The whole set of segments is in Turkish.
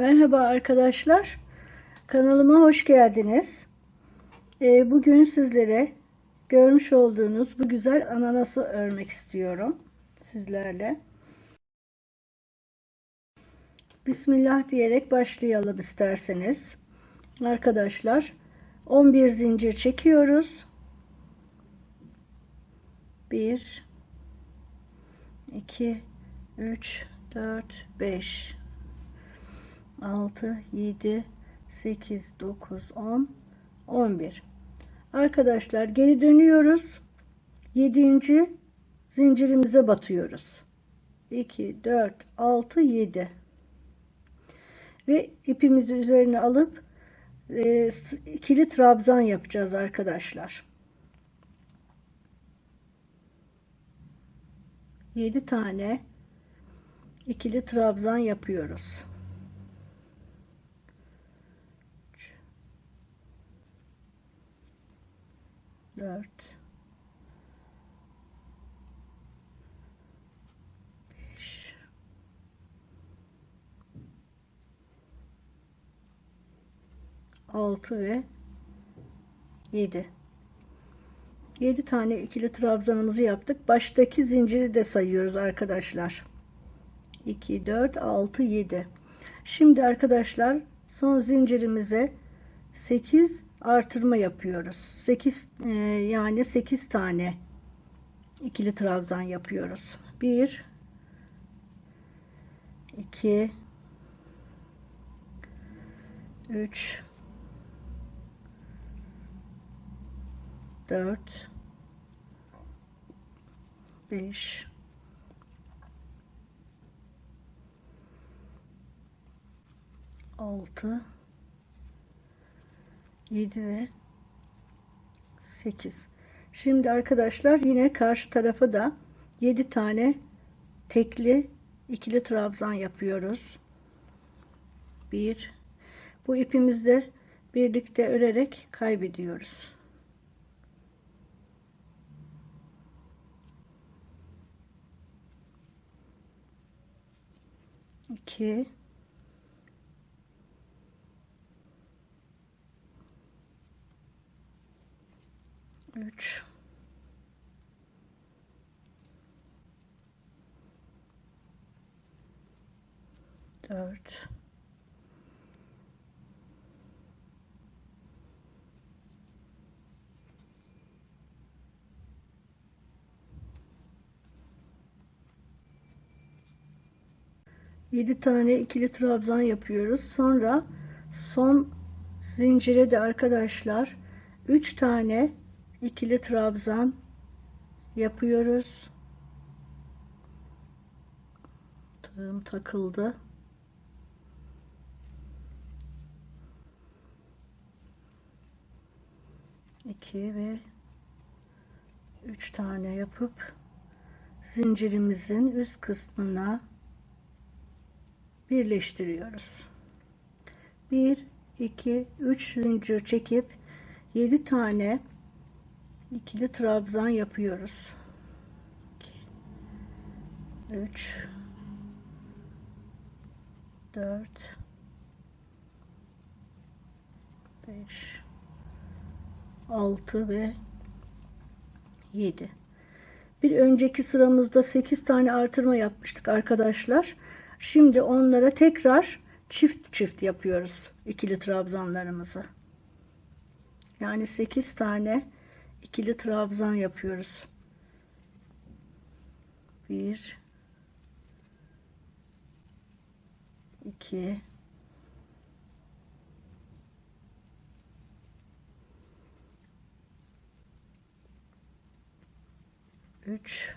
Merhaba arkadaşlar. Kanalıma hoş geldiniz. Ee, bugün sizlere görmüş olduğunuz bu güzel ananası örmek istiyorum sizlerle. Bismillah diyerek başlayalım isterseniz. Arkadaşlar 11 zincir çekiyoruz. 1 2 3 4 5 6 7 8 9 10 11 Arkadaşlar geri dönüyoruz. 7. zincirimize batıyoruz. 2 4 6 7 ve ipimizi üzerine alıp e, ikili trabzan yapacağız arkadaşlar. 7 tane ikili trabzan yapıyoruz. 4 5 6 ve 7 7 tane ikili trabzanımızı yaptık. Baştaki zinciri de sayıyoruz arkadaşlar. 2 4 6 7 Şimdi arkadaşlar son zincirimize 8 artırma yapıyoruz. 8 e, yani 8 tane ikili trabzan yapıyoruz. 1 2 3 4 5 6 7 ve 8 şimdi arkadaşlar yine karşı tarafa da 7 tane tekli ikili trabzan yapıyoruz. 1 bu ipimizde birlikte örerek kaybediyoruz. 2 3 4 7 tane ikili trabzan yapıyoruz. Sonra son zincire de arkadaşlar 3 tane ikili trabzan yapıyoruz. Tığım takıldı. İki ve üç tane yapıp zincirimizin üst kısmına birleştiriyoruz. 1 2 3 zincir çekip 7 tane ikili trabzan yapıyoruz. 3 4 5 6 ve 7 bir önceki sıramızda 8 tane artırma yapmıştık arkadaşlar. Şimdi onlara tekrar çift çift yapıyoruz ikili trabzanlarımızı. Yani 8 tane ikili trabzan yapıyoruz. 1 2 3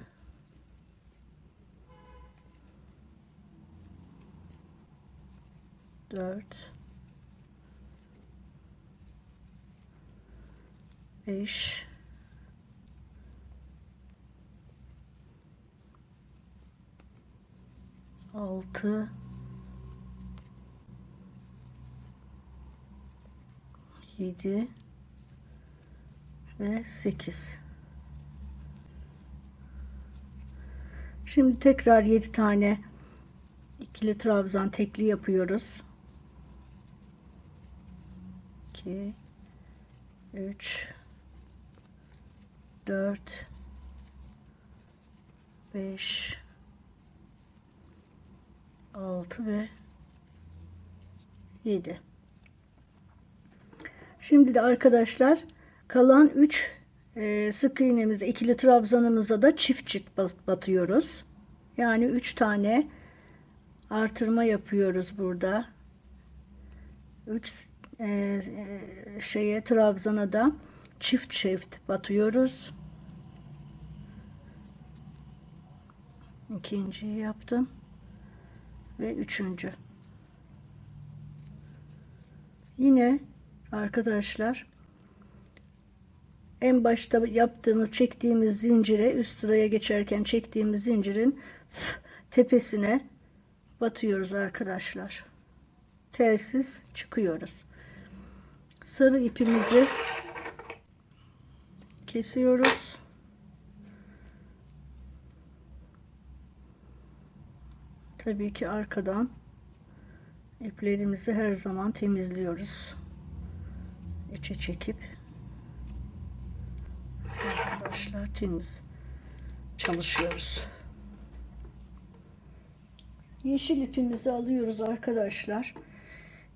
4 5 6 7 ve 8 Şimdi tekrar 7 tane ikili trabzan tekli yapıyoruz. 2 3 4 5 6 ve 7 Şimdi de arkadaşlar kalan 3 e, sık iğnemizde ikili trabzanımıza da çift çift batıyoruz. Yani 3 tane artırma yapıyoruz burada. 3 şeye trabzana da çift çift batıyoruz. İkinciyi yaptım ve üçüncü. Yine arkadaşlar en başta yaptığımız çektiğimiz zincire üst sıraya geçerken çektiğimiz zincirin tepesine batıyoruz arkadaşlar. Telsiz çıkıyoruz. Sarı ipimizi kesiyoruz. Tabii ki arkadan iplerimizi her zaman temizliyoruz. İçe çekip arkadaşlar temiz çalışıyoruz. Yeşil ipimizi alıyoruz arkadaşlar.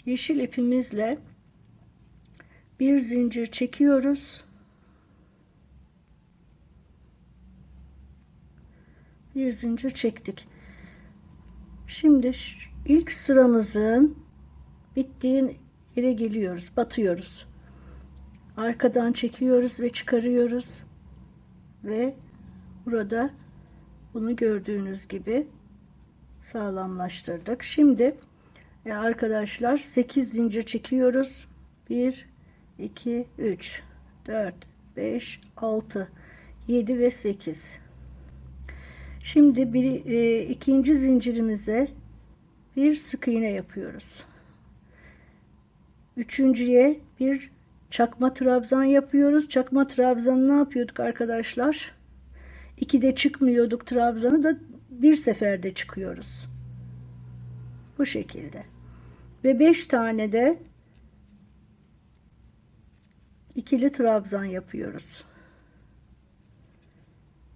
Yeşil ipimizle bir zincir çekiyoruz. Bir zincir çektik. Şimdi ilk sıramızın bittiği yere geliyoruz. Batıyoruz. Arkadan çekiyoruz ve çıkarıyoruz. Ve burada bunu gördüğünüz gibi sağlamlaştırdık. Şimdi e, arkadaşlar 8 zincir çekiyoruz. 1 2 3 4 5 6 7 ve 8. Şimdi bir e, ikinci zincirimize bir sık iğne yapıyoruz. Üçüncüye bir çakma trabzan yapıyoruz. Çakma trabzanı ne yapıyorduk arkadaşlar? İkide çıkmıyorduk trabzanı da bir seferde çıkıyoruz. Bu şekilde. Ve 5 tane de ikili trabzan yapıyoruz.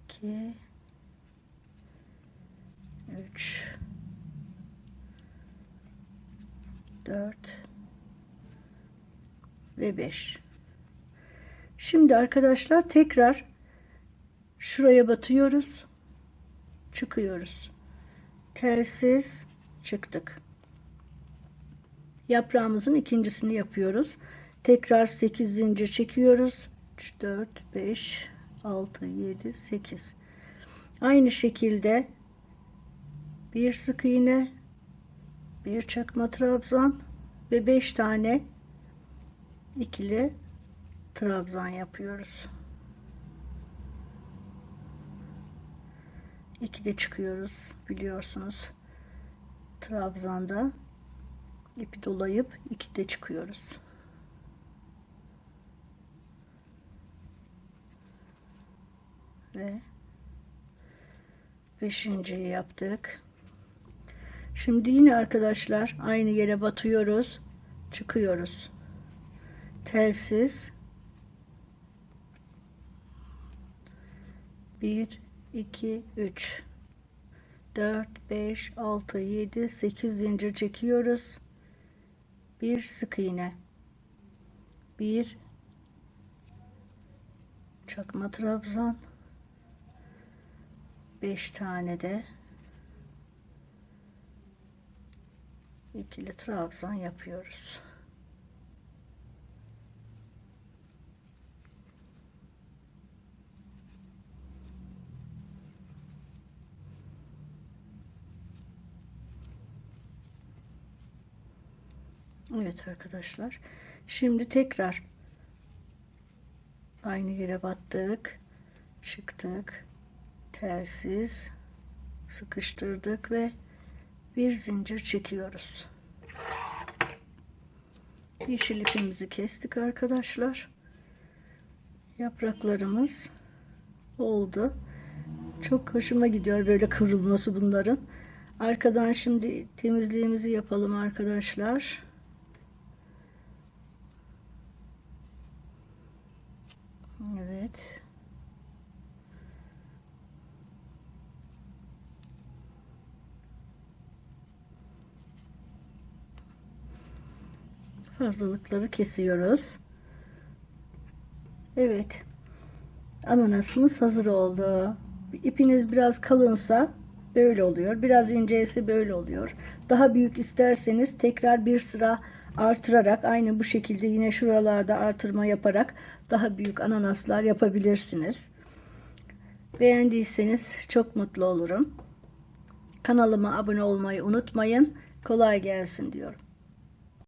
2 3 4 ve 5 Şimdi arkadaşlar tekrar şuraya batıyoruz. Çıkıyoruz. Telsiz. Çıktık. Yaprağımızın ikincisini yapıyoruz. Tekrar 8 zincir çekiyoruz. 3 4 5 6 7 8 aynı şekilde bir sık iğne bir çakma trabzan ve 5 tane ikili trabzan yapıyoruz. İkide çıkıyoruz biliyorsunuz. Trabzanda ipi dolayıp ikide çıkıyoruz. Ve beşinciyi yaptık. Şimdi yine arkadaşlar aynı yere batıyoruz. Çıkıyoruz. Telsiz 1 2 3 4 5 6 7 8 zincir çekiyoruz. Bir sık iğne. Bir çakma trabzan 5 tane de ikili trabzan yapıyoruz. Evet arkadaşlar. Şimdi tekrar aynı yere battık. Çıktık. Telsiz sıkıştırdık ve bir zincir çekiyoruz. Yeşil ipimizi kestik arkadaşlar. Yapraklarımız oldu. Çok hoşuma gidiyor böyle kıvrılması bunların. Arkadan şimdi temizliğimizi yapalım arkadaşlar. Evet. Fazlalıkları kesiyoruz. Evet. Ananasımız hazır oldu. İpiniz biraz kalınsa böyle oluyor. Biraz inceyse böyle oluyor. Daha büyük isterseniz tekrar bir sıra artırarak aynı bu şekilde yine şuralarda artırma yaparak daha büyük ananaslar yapabilirsiniz. Beğendiyseniz çok mutlu olurum. Kanalıma abone olmayı unutmayın. Kolay gelsin diyorum.